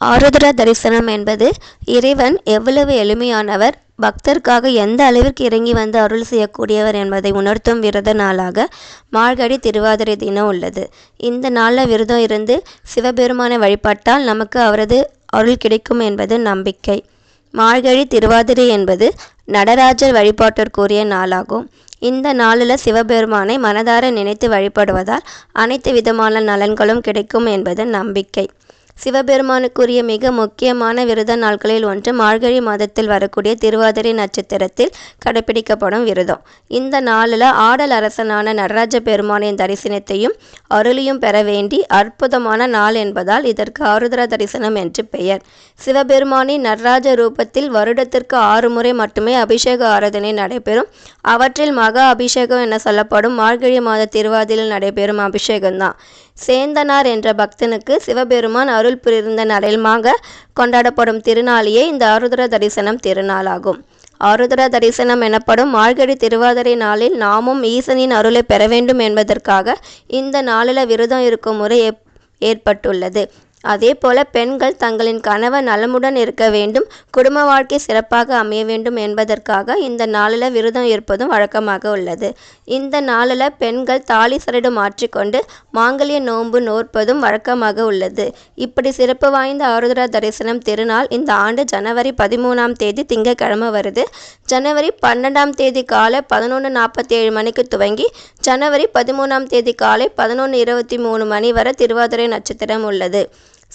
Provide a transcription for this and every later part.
ஆருத்ரா தரிசனம் என்பது இறைவன் எவ்வளவு எளிமையானவர் பக்தர்க்காக எந்த அளவிற்கு இறங்கி வந்து அருள் செய்யக்கூடியவர் என்பதை உணர்த்தும் விரத நாளாக மார்கழி திருவாதிரை தினம் உள்ளது. இந்த நாளில் விரதம் இருந்து சிவபெருமானை வழிபட்டால் நமக்கு அவரது அருள் கிடைக்கும் என்பது நம்பிக்கை. மார்கழி திருவாதிரை என்பது நடராஜர் வழிபாட்டிற்குரிய நாளாகும். இந்த நாளில் சிவபெருமானை மனதார நினைத்து வழிபடுவதால் அனைத்து விதமான நலன்களும் கிடைக்கும் என்பது நம்பிக்கை. சிவபெருமானுக்குரிய மிக முக்கியமான விரத நாட்களில் ஒன்று மார்கழி மாதத்தில் வரக்கூடிய திருவாதிரை நட்சத்திரத்தில் கடைபிடிக்கப்படும் விரதம். இந்த நாளில் ஆடல் அரசனான நடராஜ பெருமானின் தரிசனத்தையும் அருளியும் பெற வேண்டி அற்புதமான நாள் என்பதால் இதற்கு ஆருத்ரா தரிசனம் என்று பெயர். சிவபெருமானின் நடராஜ ரூபத்தில் வருடத்திற்கு ஆறு முறை மட்டுமே அபிஷேக ஆராதனை நடைபெறும். அவற்றில் மகா அபிஷேகம் என சொல்லப்படும் மார்கழி மாத திருவாதிரில் நடைபெறும் அபிஷேகம்தான். சேந்தனார் என்ற பக்தனுக்கு சிவபெருமான் அருள் புரிந்த நடைமாக கொண்டாடப்படும் திருநாளையே இந்த ஆருத்ர தரிசனம் திருநாளாகும். ஆருத்ர தரிசனம் எனப்படும் மார்கழி திருவாதிரை நாளில் நாமும் ஈசனின் அருளை பெற வேண்டும் என்பதற்காக இந்த நாளில் விரதம் இருக்கும் முறை ஏற்பட்டுள்ளது. அதே போல பெண்கள் தங்களின் கணவர் நலமுடன் இருக்க வேண்டும் குடும்ப வாழ்க்கை சிறப்பாக அமைய வேண்டும் என்பதற்காக இந்த நாளில் விரதம் இருப்பதும் வழக்கமாக உள்ளது. இந்த நாளில் பெண்கள் தாலி சரடு மாற்றிக்கொண்டு மாங்கல்ய நோன்பு நோற்பதும் வழக்கமாக உள்ளது. இப்படி சிறப்பு வாய்ந்த ஆருத்ரா தரிசனம் திருநாள் இந்த ஆண்டு ஜனவரி பதிமூணாம் தேதி திங்கட்கிழமை வருது. ஜனவரி பன்னெண்டாம் தேதி காலை பதினொன்று நாற்பத்தி ஏழு மணிக்கு துவங்கி ஜனவரி பதிமூணாம் தேதி காலை பதினொன்று இருபத்தி மூணு மணி வரை திருவாதிரை நட்சத்திரம் உள்ளது.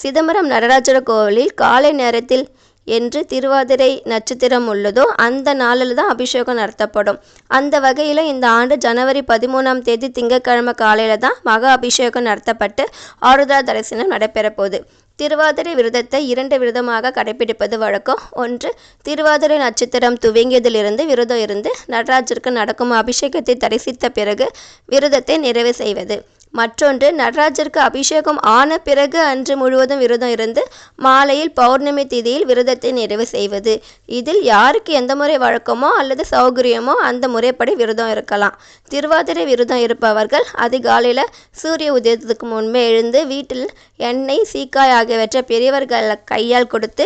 சிதம்பரம் நடராஜர கோவிலில் காலை நேரத்தில் என்று திருவாதிரை நட்சத்திரம் உள்ளதோ அந்த நாளில் தான் அபிஷேகம் நடத்தப்படும். அந்த வகையில் இந்த ஆண்டு ஜனவரி பதிமூணாம் தேதி திங்கட்கிழமை காலையில் தான் மகா அபிஷேகம் நடத்தப்பட்டு ஆருத்ரா தரிசனம் நடைபெறப்போகுது. திருவாதிரை விரதத்தை இரண்டு விரதமாக கடைபிடிப்பது வழக்கம். ஒன்று திருவாதிரை நட்சத்திரம் துவங்கியதிலிருந்து விரதம் இருந்து நடராஜருக்கு நடக்கும் அபிஷேகத்தை தரிசித்த பிறகு விரதத்தை நிறைவு செய்வது. மற்றொன்று நடராஜருக்கு அபிஷேகம் ஆன பிறகு அன்று முழுவதும் விரதம் இருந்து மாலையில் பௌர்ணமி திதியில் விரதத்தை நிறைவு செய்வது. இதில் யாருக்கு எந்த முறை வழக்கமோ அல்லது சௌகரியமோ அந்த முறைப்படி விரதம் இருக்கலாம். திருவாதிரை விரதம் இருப்பவர்கள் அதிகாலையில் சூரிய உதயத்துக்கு முன்பே எழுந்து வீட்டில் எண்ணெய் சீக்காய் ஆகியவற்றை பெரியவர்கள் கையால் கொடுத்து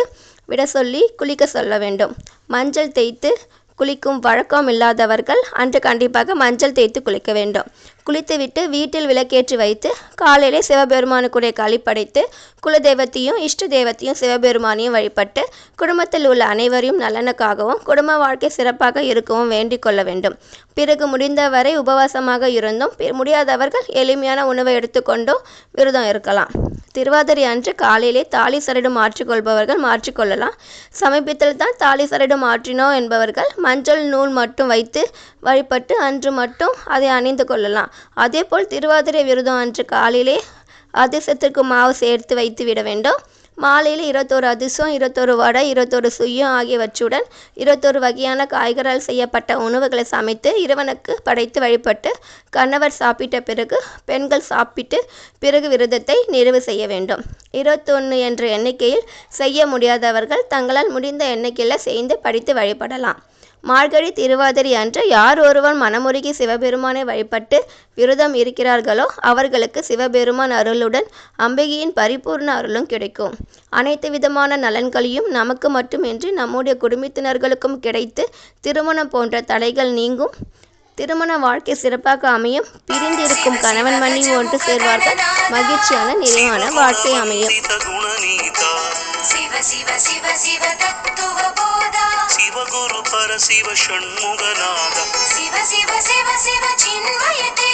விட சொல்லி குளிக்க சொல்ல வேண்டும். மஞ்சள் தேய்த்து குளிக்கும் வழக்கம் இல்லாதவர்கள் அன்று கண்டிப்பாக மஞ்சள் தேய்த்து குளிக்க வேண்டும். குளித்துவிட்டு வீட்டில் விளக்கேற்றி வைத்து காலையிலே சிவபெருமானுக்குடைய களி படைத்து குலதெய்வத்தையும் இஷ்ட தெய்வத்தையும் சிவபெருமானையும் வழிபட்டு குடும்பத்தில் உள்ள அனைவரையும் நலனுக்காகவும் குடும்ப வாழ்க்கை சிறப்பாக இருக்கவும் வேண்டிக் கொள்ள வேண்டும். பிறகு முடிந்தவரை உபவாசமாக இருந்தும் முடியாதவர்கள் எளிமையான உணவை எடுத்துக்கொண்டும் விரதம் இருக்கலாம். திருவாதிரை அன்று காலையிலே தாலி சரடு மாற்றிக்கொள்பவர்கள் மாற்றிக்கொள்ளலாம் சமீபத்தில் தான் தாலி சரடு மாற்றினோம் என்பவர்கள் மஞ்சள் நூல் மட்டும் வைத்து வழிபட்டு அன்று மட்டும் அதை அணிந்து கொள்ளலாம். அதேபோல் திருவாதிரை விரதம் அன்று காலையிலே அதிர்சத்திற்கு மாவு சேர்த்து வைத்து விட வேண்டும். மாலையில் இருபத்தோரு அதிர்சம் இருபத்தோரு வடை இருபத்தோரு சுயம் ஆகியவற்றுடன் இருபத்தோரு வகையான காய்கறால் செய்யப்பட்ட உணவுகளை சமைத்து இறைவனுக்கு படைத்து வழிபட்டு கணவர் சாப்பிட்ட பிறகு பெண்கள் சாப்பிட்டு பிறகு விரதத்தை நிறைவு செய்ய வேண்டும். இருபத்தொன்று என்ற எண்ணிக்கையில் செய்ய முடியாதவர்கள் தங்களால் முடிந்த எண்ணிக்கையில் செய்து படித்து வழிபடலாம். மார்கழி திருவாதிரி அன்று யார் ஒருவன் மனமுருகி சிவபெருமானை வழிபட்டு விரதம் இருக்கிறார்களோ அவர்களுக்கு சிவபெருமான் அருளுடன் அம்பிகையின் பரிபூர்ண அருளும் கிடைக்கும். அனைத்து விதமான நலன்களையும் நமக்கு மட்டுமின்றி நம்முடைய குடும்பத்தினர்களுக்கும் கிடைத்து திருமணம் போன்ற தடைகள் நீங்கும். திருமண வாழ்க்கை சிறப்பாக அமையும். பிரிந்திருக்கும் கணவன் மணி ஒன்று சேர்வார்கள். மகிழ்ச்சியான நிறைவான வாழ்க்கை அமையும். சிவ சண்முகநாதா சிவ சிவ சிவ சிவ சின்மயத்தே